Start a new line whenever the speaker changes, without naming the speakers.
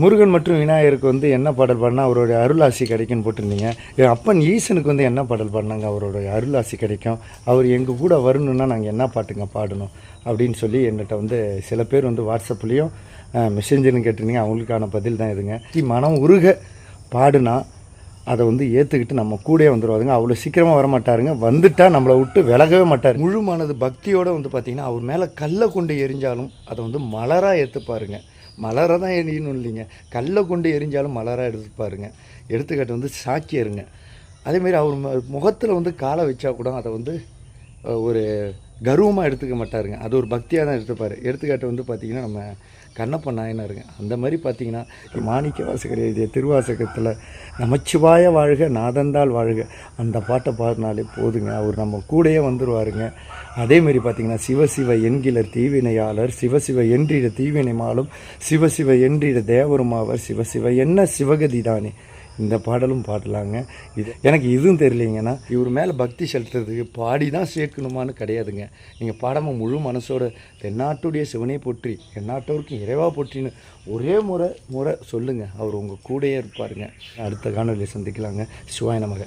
முருகன் மற்றும் விநாயகருக்கு வந்து என்ன பாடல் பாடினா அவருடைய அருளாசி கிடைக்கும்னு போட்டிருந்தீங்க. என் அப்பன் ஈசனுக்கு வந்து என்ன பாடல் பாடினாங்க? அவருடைய அருளாசி கிடைக்கும். அவர் எங்கள் கூட வரணுன்னா நாங்கள் என்ன பாட்டுங்க பாடணும்? அப்படின்னு சொல்லி என்கிட்ட வந்து சில பேர் வந்து வாட்ஸ்அப்லேயும் மெசேஞ்சர்னு கேட்டிருந்தீங்க. அவங்களுக்கான பதில் தான் இதுங்க. மனம் உருக பாடுனா அதை வந்து ஏற்றுக்கிட்டு நம்ம கூடயே வந்துடுவாருங்க அவ்வளோ சீக்கிரமாக வர மாட்டாருங்க வந்துட்டா நம்மளை விட்டு விலகவே மாட்டார். முழுமானது பக்தியோடு வந்து பார்த்திங்கன்னா அவர் மேலே கல்லை கொண்டு எரிஞ்சாலும் அதை வந்து மலராக ஏற்றுப்பாருங்க மலரை தான் எரியணும் இல்லைங்க. கல்லை கொண்டு எரிஞ்சாலும் மலராக எடுத்துப்பாருங்க எடுத்துக்காட்டு வந்து சாக்கியருங்க அதேமாரி அவர் முகத்தில் வந்து காலை வச்சா கூட அதை வந்து ஒரு கர்வமாக எடுத்துக்க மாட்டாருங்க. அது ஒரு பக்தியாக தான் எடுத்துப்பார். எடுத்துக்காட்டு வந்து பார்த்திங்கன்னா நம்ம கண்ணப்ப நாயனாருங்க. அந்த மாதிரி பார்த்தீங்கன்னா மாணிக்க வாசகர் எழுதிய திருவாசகத்தில் நமச்சிவாய வாழ்க நாதந்தால் வாழ்க. அந்த பாட்டை பாடினாலே போதுங்க. அவர் நம்ம கூடயே வந்துடுவாருங்க அதேமாரி பார்த்தீங்கன்னா சிவசிவ என்கிற தீவினையாளர் சிவசிவ என்றிட தீவினை மாலும் சிவசிவ என்றிட தேவருமாவர் சிவசிவ என்ன சிவகதி தானே? இந்த பாடலும் பாடலாங்க. இது எனக்கு இதுவும் தெரியலைங்கன்னா இவர் மேலே பக்தி செலுத்துறதுக்கு பாடி தான் சேர்க்கணுமான்னு கிடையாதுங்க. நீங்கள் பாடாமல் முழு மனசோட தென்னாட்டுடைய சிவனை போற்றி எந்நாட்டோருக்கும் இறைவா போற்றின்னு ஒரே முறை முறை சொல்லுங்கள் அவர் உங்கள் கூடயே இருப்பாருங்க. அடுத்த காணொலியை சந்திக்கலாங்க. சிவாய நமக.